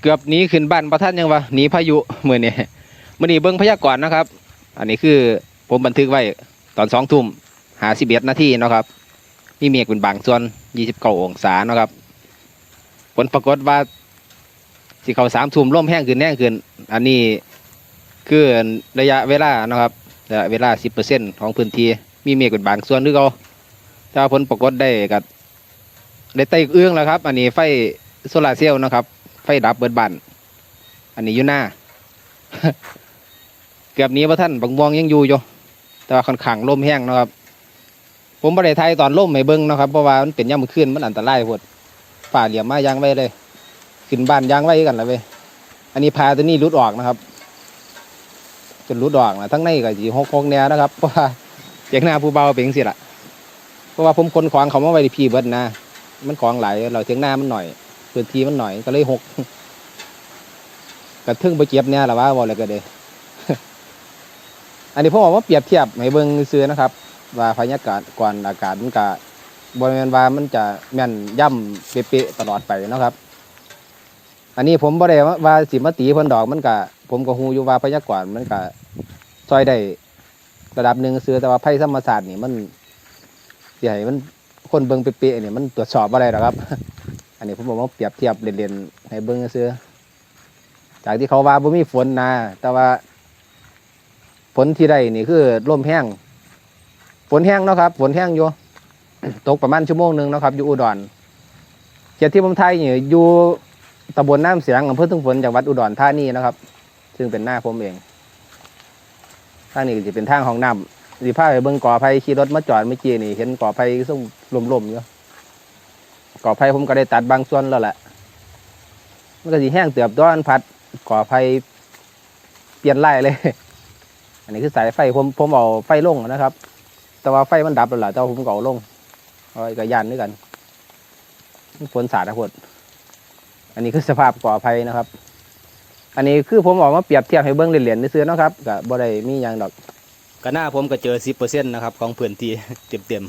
เกือบหนีขึ้นบ้านประท่านยังวะหนีพายุมื่อนี้มื่อนี้เบิ้งพยากรณ์นะครับ อันนี้คือผมบันทึกไว้ตอนสองทุ่มหาสิบเอ็ดนาทีนะครับมีเมฆเป็นบางส่วนยี่สิบเก้าองศานะครับ ผลปรากฏว่าสิเขาสามทุ่มร่มแห้งขึ้นแห้งขึ้น อันนี้คือระยะเวลานะครับระยะเวลาสิบเปอร์เซ็นของพื้นที่มีเมฆเป็นบางส่วนหรือเขาถ้าผลปรากฏได้กับได้ไต่เอื้องแล้วครับ อันนี้ไฟโซลาเซลล์นะครับ ไฟดับเบิดบันอันนี้อยู่หน้า เกือบนี้ว่าท่านบักม่วงยังอยู่อยู่แต่ว่าค่อนข้างลมแห้งนะครับ ผมบ่ได้ไทยตอนลมให้เบิ่งนะครับเพราะว่ามันเป็นย่ำขึ้นมันอันตรายโพดฝ่าเหลี่ยมมายางไว้เลย ขึ้นบ้านยางไว้กันแล้วเว้ยอันนี้พาตัวนี้รุดออกนะครับจนรุดออกนะทั้งในก็สีหกหกแนวนะครับเพราะว่าเจียงหน้าผู้เบาเป็นสิละเพราะว่าผมคนของเขามาไว้ที่พี่เบิดนะ มันของไหลเราเจียงหน้ามันหน่อย พื้นที่มันหน่อยก็เลยหกกระทึ่งไปเก็บเนี่ยหละว่าบอกเลยก็เด้อันนี้ผมบอกว่าเปรียบเทียบให้เบิงซื้อนะครับ ว่าพยากาศก่อนอากาศมันก็บริเวณว่ามันจะแม่นย่ำเป๊ะๆตลอดไปนะครับ อันนี้ผมบ่ได้ว่าว่าสิมตีพิ่นดอกมันก็ผมก็ฮูอยู่ว่าพยากรมันก็ซอยได้ระดับหนึ่งซื้อแต่ว่าภัยธรรมศาสตร์นี่มันให้มันคนเบิงเป๊ะๆนี่ยมันตรวจสอบบ่ได้หรอครับ อันนี้ผมบอกว่าเปรียบเทียบเล่นๆให้เบิ่งซื่อจากที่เขาว่าบ่มีฝนนะแต่ว่าฝนที่ได้นี่คือลมแห้งฝนแห้งเนาะครับฝนแห้งอยู่ตกประมาณชั่วโมงหนึ่งเนาะครับ อยู่อุดรเขตที่ผมไทยนี่อยู่ตำบลน้ำเสียงอำเภอทุ่งฝนจังหวัดอุดรธานีนะครับ ซึ่งเป็นหน้าผมเองทางนี้จะเป็นทางของน้ำสิพาไปเบิ่งก่อไผ่ขี่รถมาจอดเมื่อกี้นี่เห็นก่อไผ่ส่งลมๆอยู่ ก่อไผ่ผมก็ได้ตัดบางส่วนแล้วแหละมันก็สิแห้งเตือบต้อนพัดก่อไผ่เปลี่ยนไล่เลย อันนี้คือสายไฟผมผมเอาไฟลงนะครับ แต่ว่าไฟมันดับแล้วล่ะแต่ว่าผมก็เอาลงเอาไว้กับยานด้วยกันฝนสาดนะพดอันนี้คือสภาพก่อไฟนะครับ อันนี้คือผมออกมาเปรียบเทียบให้เบิ้งเหรียญๆซื้อนะครับกับบ่ได้มีอย่างดอกก็หน้าผมก็เจอสิบเปอร์เซ็นต์นะครับ ของพื้นที่เต็ม